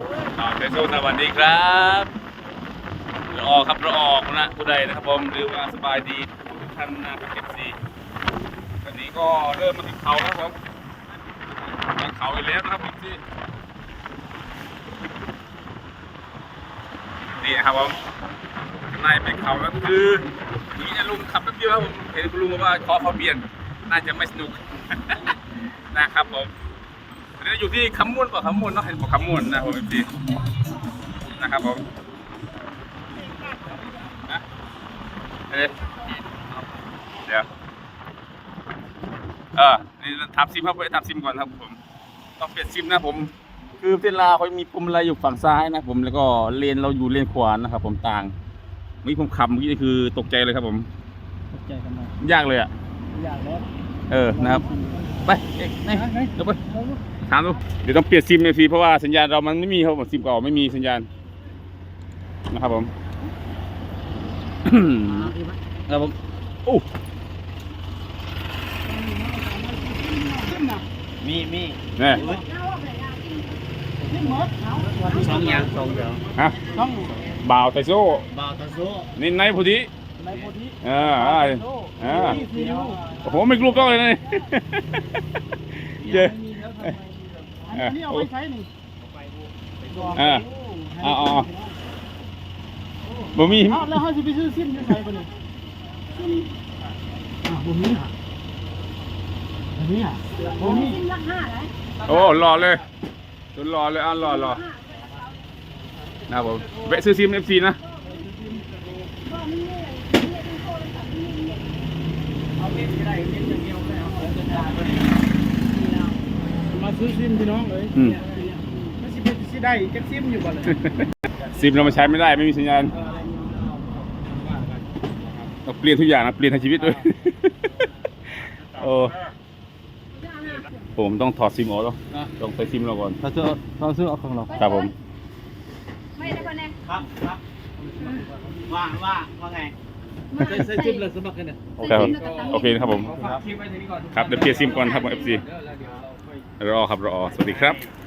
อ่าเทโซสวัสดีครับรออครับรอออกนะผู้ใดนะครับผมหรือว่าสบายดีทุกท่านนะเป็นเอฟซีวันนี้ก็เริ่มมาถึงเขาแล้วครับผมมาเขาอีกแล้วนะครับเอฟซีนี่นะครับผมนายเป็นเขาแล้วคืออย่างนี้จะลุงขับแป๊บเดียวครับผมเห็นคุณลุงบอกว่าขอเขาเปลี่ยน น่าจะไม่สนุกนะครับผม อันนี้อยู่ที่คำม่วนป่ะคำม่วนเนาะเห็นบอกคำม่วนนะผมพี่นะครับผมนะเอ๊ะเดี๋ยวเออนี่ทำซิมครับไปทำซิมก่อนครับผม ต้องเปลี่ยนซิมนะผม คือเส้นลาวเขามีปุ่มอะไรอยู่ฝั่งซ้ายนะผม แล้วก็เลนเราอยู่เลนขวานะครับ ผมต่างเมื่อกี้ผมขับเมื่อกี้นี่คือตกใจเลยครับผม ตกใจกันมายากเลยอะอยากแล้ว เออ นะครับ ไปเอ๊ะนี่ไปเดี๋ยวไป ถามดู เดี๋ยวต้องเปลี่ยนซิมเลยพี่เพราะว่าสัญญาณเรามันไม่มีครับผมซิมเก่าไม่มีสัญญาณนะครับผมครับผมโอ้มีมีเนี่ยสองอย่างสองอย่างฮะต้องบ่าวไตโซ่บาวตาโซนี่ในพอดีในโพธิเอ่าอ่าอ่าซีอิ๊วโอ้โหไม่กลัวกล้องเลยนะนี่เจ ออันนี้เอาไว้ใช้นี่อ่าเอาเอาเอาบ่มีอ้าวแล้วเขาจะไปซื้อซิมยังไงกันนี่ซิมอ่าบุมีอะบุมีอะบุมีซิมละห้าเลยโอ้รอเลยจนรอเลยอะรอรอนะครับผมแวะซื้อซิมเอฟซีนะก็มีเนี่ยมีเป็นโทรศัพท์มีเนี่ยเอาเล่นก็ได้เล่นอย่างเดียวไม่เอาเอาจะได้ไปมา ซื้อซิมพี่น้องเลยเนี่ยไม่สิเป็นสิได้จะซิมอยู่บ่เลยซิมเรามาใช้ไม่ได้ไม่มีสัญญาณต้องเปลี่ยนทุกอย่างนะเปลี่ยนทั้งชีวิตด้วย โอ้ผมต้องถอดซิมออกแล้วต้องใส่ซิมเราก่อน เราซื้อเราซื้อเอาของเราครับผม ไม่ได้คนแน่ครับครับว่าว่าว่าไงใส่ใส่จิ้มเลยสมัครกันเนี่ยโอเคครับโอเคนะครับผม ฝากคลิปไว้ตรงนี้ก่อน ครับเดี๋ยวเปลี่ยนซิมก่อนครับเอฟซีแล้วเดี๋ยวเราค่อย รอครับรอสวัสดีครับ